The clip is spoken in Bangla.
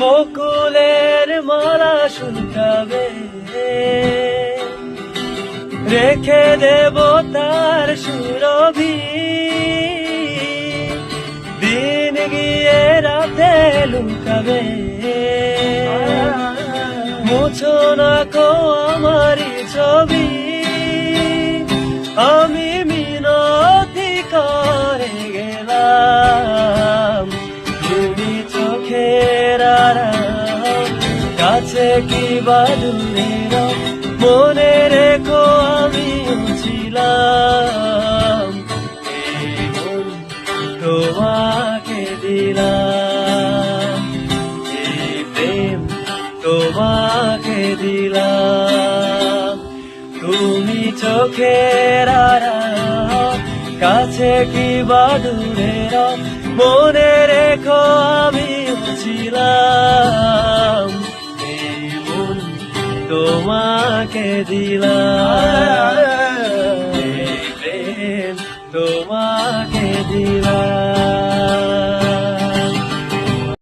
মকুলের মালা শুনতাবে। রেখে দেব তার সুরভী। গিয়ে রাতে লুকাবে। মুছো না কো আমারি ছবি। আমি মিনতি করে গেলাম। তুমি চোখের কাছে কি বাদুরের মনে রেখো আমি ছিলাম। এই তোমাকে দিলাম। তুমি চোখের কাছে কি বাদুরের মনে রেখো আমি ছিলাম। তোমাকে দিলাম। তোমাকে দিলাম।